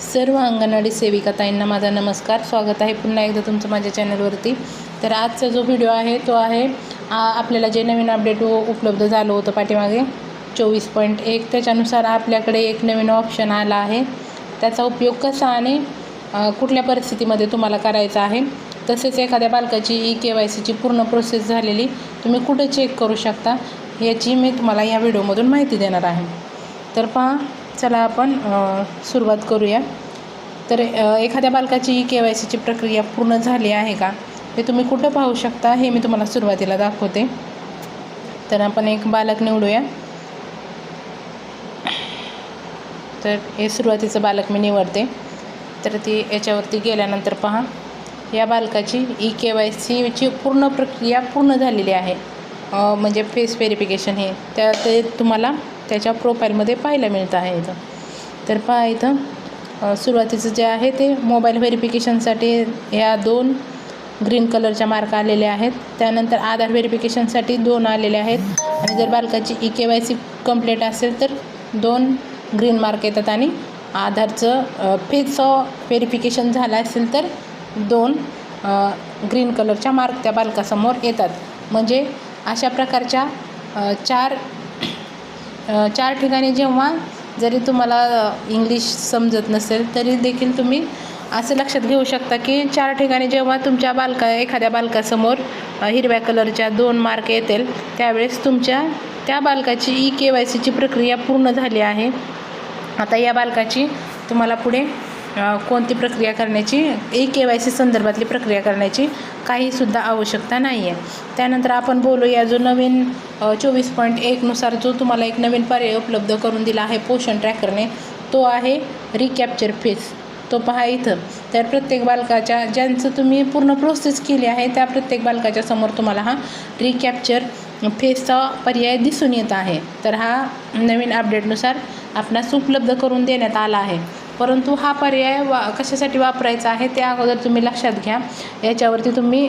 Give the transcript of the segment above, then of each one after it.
सर्व अंगणवाडी सेविका ताईंना माझा नमस्कार. स्वागत आहे पुन्हा एकदा तुमचं माझ्या चॅनलवरती. तर आजचा जो व्हिडिओ आहे तो आहे आ, आपल्याला जे नवीन अपडेट उपलब्ध झालं होतं पाठीमागे चोवीस पॉईंट एक त्याच्यानुसार आपल्याकडे एक नवीन ऑप्शन आला आहे. त्याचा उपयोग कसा आणि कुठल्या परिस्थितीमध्ये तुम्हाला करायचा आहे? तसेच एखाद्या बालकाची ई के वाय सीची पूर्ण प्रोसेस झालेली तुम्ही कुठे चेक करू शकता? याची मी तुम्हाला या व्हिडिओमधून माहिती देणार आहे. तर पहा चला आपण सुरुवात करूया. तर एखाद्या बालकाची ई के वाय सीची प्रक्रिया पूर्ण झाली आहे का? हे तुम्ही कुठं पाहू शकता हे मी तुम्हाला सुरुवातीला दाखवते. तर आपण एक बालक निवडूया. तर हे सुरुवातीचं बालक मी निवडते. तर ती याच्यावरती गेल्यानंतर पहा या बालकाची ई के वाय सीची पूर्ण प्रक्रिया पूर्ण झालेली आहे. म्हणजे फेस व्हेरिफिकेशन हे. त्या ते तुम्हाला त्याच्या प्रोफाईलमध्ये पाहायला मिळतं आहे इथं. तर पहा इथं सुरुवातीचं जे आहे ते मोबाईल व्हेरिफिकेशनसाठी ह्या दोन ग्रीन कलरच्या मार्क आलेले आहेत. त्यानंतर आधार व्हेरिफिकेशनसाठी दोन आलेले आहेत. आणि जर बालकाची E K Y C complete असेल तर दोन ग्रीन मार्क येतात आणि आधारचं फेस व्हेरिफिकेशन झालं असेल तर दोन ग्रीन कलरच्या मार्क त्या बालकासमोर येतात. म्हणजे अशा प्रकारच्या चार चार ठिकाणी जेव्हा जरी तुम्हाला इंग्लिश समजत नसेल तरी देखील तुम्ही असं लक्षात घेऊ शकता की चार ठिकाणी जेव्हा तुमच्या बालका एखाद्या बालकासमोर हिरव्या कलरच्या दोन मार्क येतील त्यावेळेस तुमच्या त्या बालकाची ई के वाय सीची प्रक्रिया पूर्ण झाली आहे. आता या बालकाची तुम्हाला पुढे कोणती प्रक्रिया करण्याची ई के वाय सी संदर्भातली प्रक्रिया करण्याची काहीसुद्धा आवश्यकता नाही आहे त्यानंतर आपण बोलूया जो नवीन चोवीस पॉईंट एकनुसार जो तुम्हाला एक नवीन पर्याय उपलब्ध करून दिला आहे पोषण ट्रॅकरने तो आहे रिकॅप्चर फेस तो पहा इथं. तर प्रत्येक बालकाच्या ज्यांचं तुम्ही पूर्ण प्रोसेस केली आहे त्या प्रत्येक बालकाच्या समोर तुम्हाला हा रिकॅप्चर फेसचा पर्याय दिसून येत आहे. तर हा नवीन अपडेटनुसार आपणास उपलब्ध करून देण्यात आला आहे. परंतु हा पर्याय वा कशासाठी वापरायचा आहे ते अगोदर तुम्ही लक्षात घ्या. याच्यावरती तुम्ही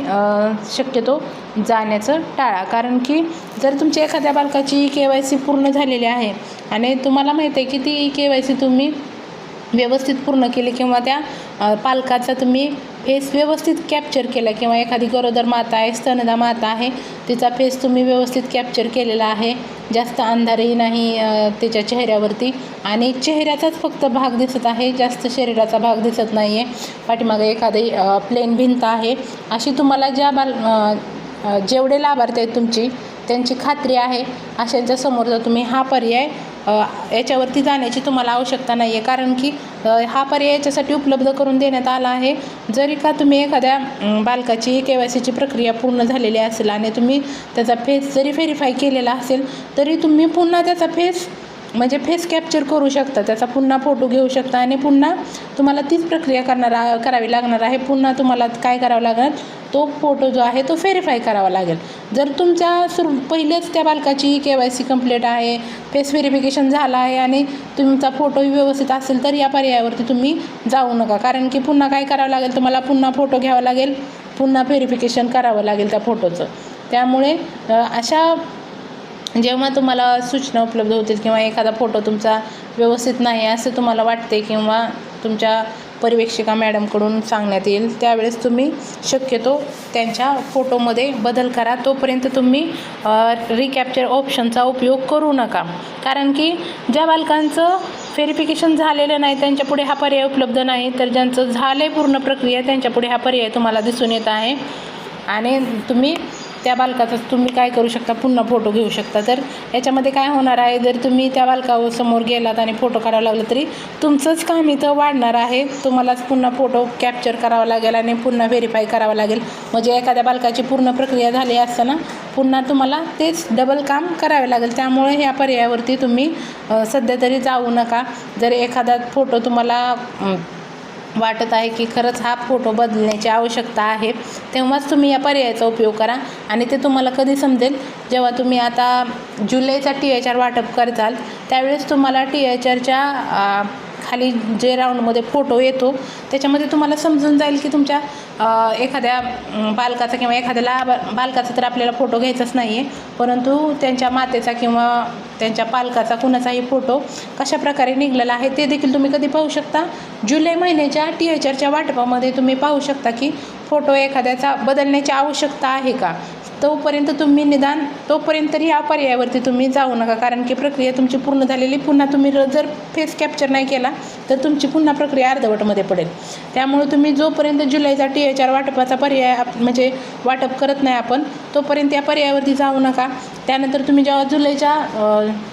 शक्यतो जाण्याचं टाळा. कारण की जर तुमच्या एखाद्या बालकाची ई के वाय सी पूर्ण झालेली आहे आणि तुम्हाला माहिती आहे की ती ई के वाय सी तुम्ही व्यवस्थित पूर्ण केले किंवा त्या पालकाचा तुम्ही फेस व्यवस्थित कॅप्चर केला किंवा एखादी गरोदर माता आहे स्तनदा माता आहे तिचा फेस तुम्ही व्यवस्थित कॅप्चर केलेला आहे. जास्त अंधारही नाही तिच्या त्याच्या चेहऱ्यावरती. आणि चेहऱ्याचाच फक्त भाग दिसत आहे जास्त शरीराचा भाग दिसत नाही आहे पाठीमागे एखादी प्लेन भिंत आहे. अशी तुम्हाला ज्या बाल जेवढे लाभार्थी आहेत तुमची त्यांची खात्री आहे. अशांच्या समोर जर तुम्ही हा पर्याय याच्यावरती जाण्याची तुम्हाला आवश्यकता नाही आहे कारण की हा पर्याय याच्यासाठी उपलब्ध करून देण्यात आला आहे. जरी का तुम्ही एखाद्या बालकाची के वाय सीची प्रक्रिया पूर्ण झालेली असेल आणि तुम्ही त्याचा फेस जरी व्हेरीफाय केलेला असेल तरी तुम्ही पुन्हा त्याचा फेस म्हणजे फेस कॅप्चर करू शकता. त्याचा पुन्हा फोटो घेऊ शकता आणि पुन्हा तुम्हाला तीच प्रक्रिया करणार करावी लागणार आहे. पुन्हा तुम्हाला काय करावं लागणार? तो फोटो जो आहे तो व्हेरीफाय करावा लागेल. जर तुमच्या सुरू पहिलेच त्या बालकाची के वाय सी कंप्लीट आहे फेस व्हेरिफिकेशन झालं आहे आणि तुमचा फोटोही व्यवस्थित असेल तर या पर्यायावरती तुम्ही जाऊ नका. कारण की पुन्हा काय करावं लागेल? तुम्हाला पुन्हा फोटो घ्यावा लागेल. पुन्हा व्हेरिफिकेशन करावं लागेल त्या फोटोचं त्यामुळे अशा जेव्हा तुम्हाला सूचना उपलब्ध होतील किंवा एखादा फोटो तुमचा व्यवस्थित नाही असं तुम्हाला वाटते किंवा तुमच्या परिवेक्षिका मॅडमकडून सांगण्यात येईल त्यावेळेस तुम्ही शक्यतो त्यांच्या फोटोमध्ये बदल करा. तोपर्यंत तुम्ही रिकॅप्चर ऑप्शनचा उपयोग करू नका. कारण की ज्या बालकांचं व्हेरिफिकेशन झालेलं नाही त्यांच्यापुढे हा पर्याय उपलब्ध नाही तर ज्यांचं झालं आहे पूर्ण प्रक्रिया त्यांच्यापुढे हा पर्याय तुम्हाला दिसून येत आहे. आणि तुम्ही त्या बालकाचाच तुम्ही काय करू शकता? पुन्हा फोटो घेऊ शकता. तर याच्यामध्ये काय होणार आहे? जर तुम्ही त्या बालकावर समोर गेलात आणि फोटो काढावा लागला तरी तुमचंच काम इथं वाढणार आहे. तुम्हालाच पुन्हा फोटो कॅप्चर करावा लागेल आणि पुन्हा व्हेरीफाय करावं लागेल. म्हणजे एखाद्या बालकाची पूर्ण प्रक्रिया झाली असताना पुन्हा तुम्हाला तेच डबल काम करावे लागेल. त्यामुळे ह्या पर्यायावरती तुम्ही सध्या तरी जाऊ नका. जर एखादा फोटो तुम्हाला वाटत आहे की खरंच हा फोटो बदलण्याची आवश्यकता आहे. तेव्हाच तुम्ही या पर्यायाचा उपयोग करा आणि ते तुम्हाला कधी समजेल? जेव्हा तुम्ही आता जुलैचा टी एच आर वाटप करताल त्यावेळेस तुम्हाला टी एच आरच्या खाली जे राऊंडमध्ये फोटो येतो त्याच्यामध्ये तुम्हाला समजून जाईल की तुमच्या एखाद्या बालकाचा किंवा एखाद्याला बा- बालकाचा तर आपल्याला फोटो घ्यायचाच नाही आहे परंतु त्यांच्या मातेचा किंवा त्यांच्या पालकाचा कुणाचाही फोटो कशा प्रकारे निघलेला आहे ते देखील तुम्ही कधी पाहू शकता. जुलै महिन्याच्या टी एच आरच्या वाटपामध्ये तुम्ही पाहू शकता की फोटो एखाद्याचा बदलण्याची आवश्यकता आहे का? तोपर्यंत तुम्ही निदान तोपर्यंत तरी या पर्यायावरती तुम्ही जाऊ नका. कारण की प्रक्रिया तुमची पूर्ण झालेली पुन्हा तुम्ही जर फेस कॅप्चर नाही केला तर तुमची पुन्हा प्रक्रिया अर्धवटमध्ये पडेल. त्यामुळे तुम्ही जोपर्यंत जुलैचा टी एच आर वाटपाचा पर्याय म्हणजे वाटप करत नाही आपण तोपर्यंत या पर्यायावरती जाऊ नका. त्यानंतर तुम्ही जेव्हा जुलैच्या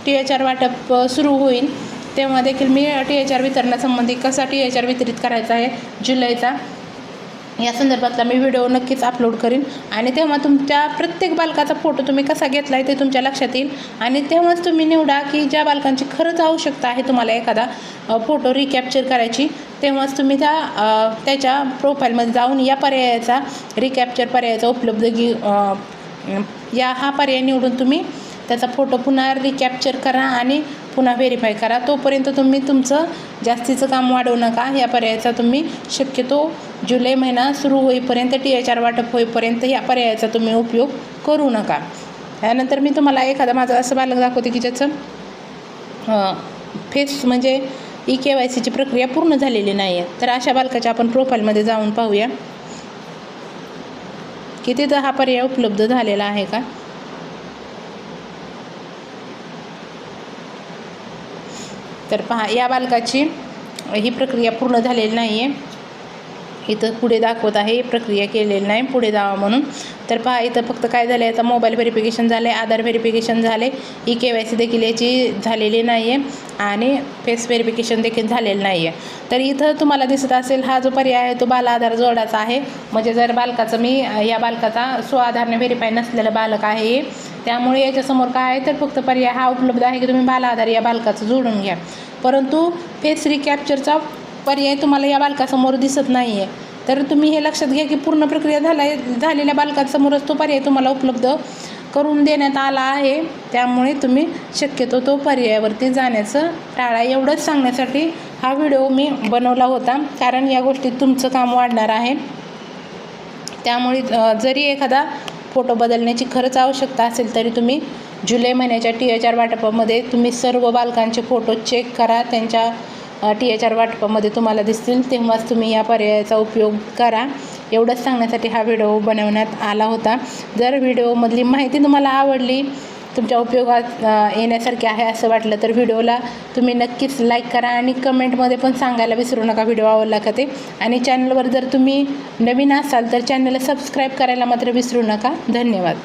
टी एच आर वाटप सुरू होईल तेव्हा देखील मी टी एच आर वितरणासंबंधी कसा टी एच आर वितरित करायचा आहे जुलैचा या संदर्भातला मी व्हिडिओ नक्कीच अपलोड करीन. आणि तेव्हा तुमच्या प्रत्येक बालकाचा फोटो तुम्ही कसा घेतला आहे ते तुमच्या लक्षात येईल. आणि तेव्हाच तुम्ही निवडा की ज्या बालकांची खरंच आवश्यकता आहे तुम्हाला एखादा फोटो रिकॅप्चर करायची तेव्हाच तुम्ही त्या त्याच्या प्रोफाईलमध्ये जाऊन या पर्यायाचा रिकॅप्चर पर्यायाचा उपलब्ध अ, या हा पर्याय निवडून तुम्ही त्याचा फोटो पुन्हा रिकॅप्चर करा आणि पुन्हा व्हेरीफाय करा. तोपर्यंत तुम्ही तुमचं जास्तीचं काम वाढवू नका. या पर्यायाचा तुम्ही शक्यतो जुलै महिना सुरू होईपर्यंत टी एच आर वाटप होईपर्यंत या पर्यायाचा तुम्ही उपयोग करू नका. त्यानंतर मी तुम्हाला एखादा माझं असं बालक दाखवते की ज्याचं फेस म्हणजे ई के वाय सीची प्रक्रिया पूर्ण झालेली नाही आहे तर अशा बालकाच्या आपण प्रोफाईलमध्ये जाऊन पाहूया. की तिथं हा पर्याय उपलब्ध झालेला आहे का? तर पहा या बालकाची ही प्रक्रिया पूर्ण झालेली नाही आहे इथं पुढे दाखवत आहे प्रक्रिया केलेली नाही पुढे जावा म्हणून. तर पहा इथं फक्त काय झालं आहे आता मोबाईल व्हेरिफिकेशन झालं आहे आधार व्हेरिफिकेशन झाले ई के वाय सी देखील याची झालेली नाही आहे आणि फेस व्हेरिफिकेशन देखील झालेलं नाही आहे तर इथं तुम्हाला दिसत असेल हा जो पर्याय आहे तो बाल आधार जोडाचा आहे. म्हणजे जर बालकाचं मी या बालकाचा स्व आधारने व्हेरीफाय नसलेलं बालक आहे त्यामुळे याच्यासमोर काय आहे तर फक्त पर्याय हा उपलब्ध आहे की तुम्ही बाल आधार या बालकाचं जोडून घ्या. परंतु फेस रिकॅप्चरचा पर्याय तुम्हाला या बालकासमोर दिसत नाही आहे तर तुम्ही हे लक्षात घ्या की पूर्ण प्रक्रिया झाला झालेल्या बालकासमोरच तो पर्याय तुम्हाला उपलब्ध करून देण्यात आला आहे. त्यामुळे तुम्ही शक्यतो तो पर्यायावरती जाण्याचं टाळा. एवढंच सांगण्यासाठी हा व्हिडिओ मी बनवला होता. कारण या गोष्टीत तुमचं काम वाढणार आहे. त्यामुळे जरी एखादा फोटो बदलण्याची खरंच आवश्यकता असेल तरी तुम्ही जुलै महिन्याच्या टी एच आर वाटपामध्ये तुम्ही सर्व बालकांचे फोटो चेक करा. त्यांच्या टी एच आर वाटपामध्ये तुम्हाला दिसतील तेव्हाच तुम्ही या पर्यायाचा उपयोग करा. एवढंच सांगण्यासाठी हा व्हिडिओ बनवण्यात आला होता. जर व्हिडिओमधली माहिती तुम्हाला आवडली तुमच्या उपयोगात येण्यासारखी आहे असं वाटलं तर व्हिडिओला तुम्ही नक्कीच लाईक करा आणि कमेंटमध्ये पण सांगायला विसरू नका व्हिडिओ आवडला का ते. आणि चॅनलवर जर तुम्ही नवीन असाल तर चॅनलला सबस्क्राईब करायला मात्र विसरू नका. धन्यवाद.